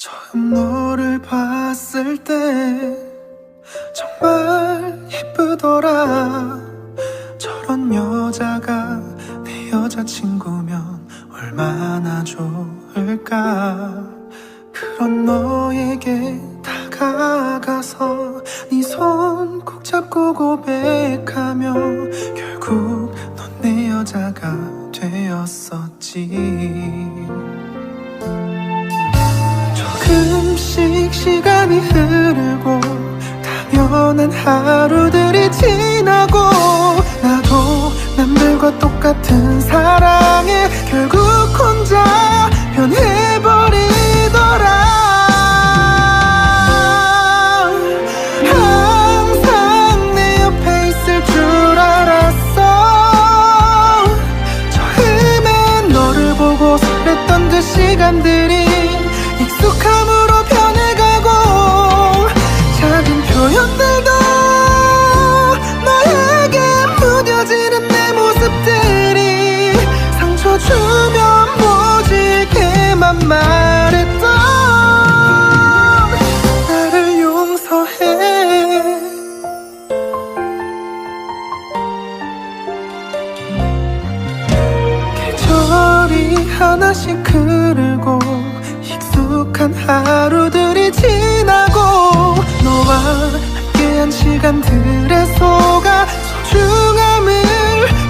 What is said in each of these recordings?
처음 너를 봤을 때 정말 예쁘더라. 저런 여자가 내 여자친구면 얼마나 좋을까? 그런 너에게 다가가서 네 손 꼭 잡고 고백하며 결국 넌 내 여자가 되었었지 시간이 흐르고 당연한 하루들이 지나고 나도 남들과 똑같은 사랑에 결국 혼자 변해버리더라. 항상 내 옆에 있을 줄 알았어. 처음엔 너를 보고 설렜던 그 시간들 하나씩 흐르고 익숙한 하루들이 지나고 너와 함께한 시간들의 소가 소중함을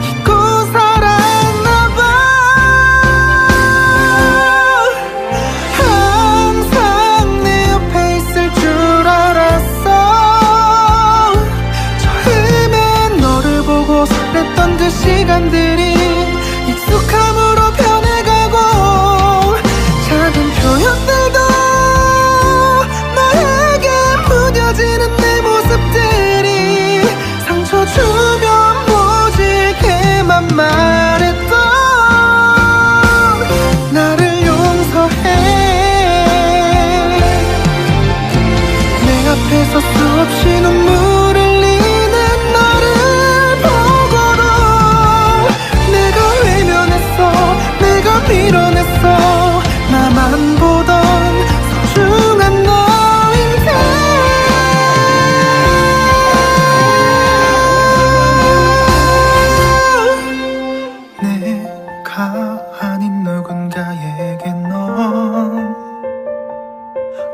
잊고 살았나봐. 항상 내 옆에 있을 줄 알았어. 처음엔 너를 보고 설렜던 그 시간들이 내 앞에서 수없이 눈물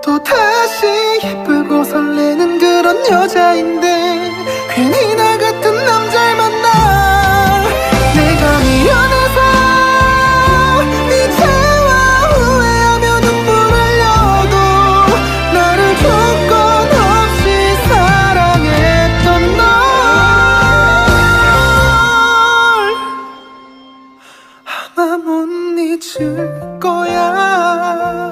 또 다시 예쁘고 설레는 그런 여자인데 괜히 나 같은 남자를 만나 내가 미련해서 이제와 후회하며 눈물 흘려도 나를 조건 없이 사랑했던 널. 아마 못 잊을 거야